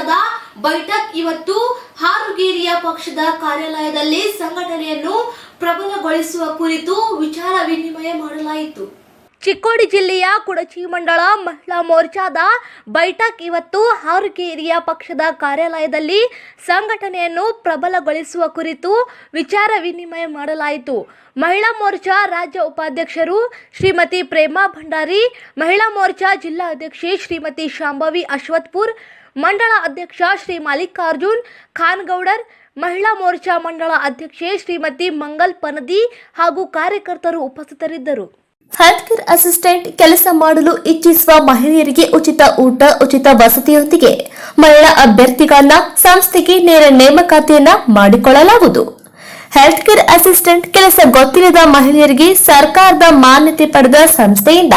ಪಕ್ಷದ ಬೈಠಕ್ ಇವತ್ತು ಹಾರುಗೇರಿಯ ಪಕ್ಷದ ಕಾರ್ಯಾಲಯದಲ್ಲಿ ಸಂಘಟನೆಯನ್ನು ಪ್ರಬಲಗೊಳಿಸುವ ಕುರಿತು ವಿಚಾರ ವಿನಿಮಯ ಮಾಡಲಾಯಿತು. ಚಿಕ್ಕೋಡಿ ಜಿಲ್ಲೆಯ ಕುಡಚಿ ಮಂಡಳ ಮಹಿಳಾ ಮೋರ್ಚಾದ ಬೈಠಕ್ ಇವತ್ತು ಹಾರುಕೇರಿಯ ಪಕ್ಷದ ಕಾರ್ಯಾಲಯದಲ್ಲಿ ಸಂಘಟನೆಯನ್ನು ಪ್ರಬಲಗೊಳಿಸುವ ಕುರಿತು ವಿಚಾರ ವಿನಿಮಯ ಮಾಡಲಾಯಿತು. ಮಹಿಳಾ ಮೋರ್ಚಾ ರಾಜ್ಯ ಉಪಾಧ್ಯಕ್ಷರು ಶ್ರೀಮತಿ ಪ್ರೇಮಾ ಭಂಡಾರಿ, ಮಹಿಳಾ ಮೋರ್ಚಾ ಜಿಲ್ಲಾ ಅಧ್ಯಕ್ಷೆ ಶ್ರೀಮತಿ ಶಾಂಭವಿ ಅಶ್ವತ್ಪುರ್ ಮಂಡಳ ಅಧ್ಯಕ್ಷ ಶ್ರೀ ಮಲ್ಲಿಕಾರ್ಜುನ್ ಖಾನ್ಗೌಡರ್, ಮಹಿಳಾ ಮೋರ್ಚಾ ಮಂಡಳ ಅಧ್ಯಕ್ಷೆ ಶ್ರೀಮತಿ ಮಂಗಲ್ ಪನದಿ ಹಾಗೂ ಕಾರ್ಯಕರ್ತರು ಉಪಸ್ಥಿತರಿದ್ದರು. ಹೆಲ್ತ್ ಕೇರ್ ಅಸಿಸ್ಟೆಂಟ್ ಕೆಲಸ ಮಾಡಲು ಇಚ್ಛಿಸುವ ಮಹಿಳೆಯರಿಗೆ ಉಚಿತ ಊಟ, ಉಚಿತ ವಸತಿಯೊಂದಿಗೆ ಮಹಿಳಾ ಅಭ್ಯರ್ಥಿಗಳನ್ನ ಸಂಸ್ಥೆಗೆ ನೇರ ನೇಮಕಾತಿಯನ್ನ ಮಾಡಿಕೊಳ್ಳಲಾಗುವುದು. ಹೆಲ್ತ್ ಕೇರ್ ಅಸಿಸ್ಟೆಂಟ್ ಕೆಲಸ ಗೊತ್ತಿಲ್ಲದ ಮಹಿಳೆಯರಿಗೆ ಸರ್ಕಾರದ ಮಾನ್ಯತೆ ಪಡೆದ ಸಂಸ್ಥೆಯಿಂದ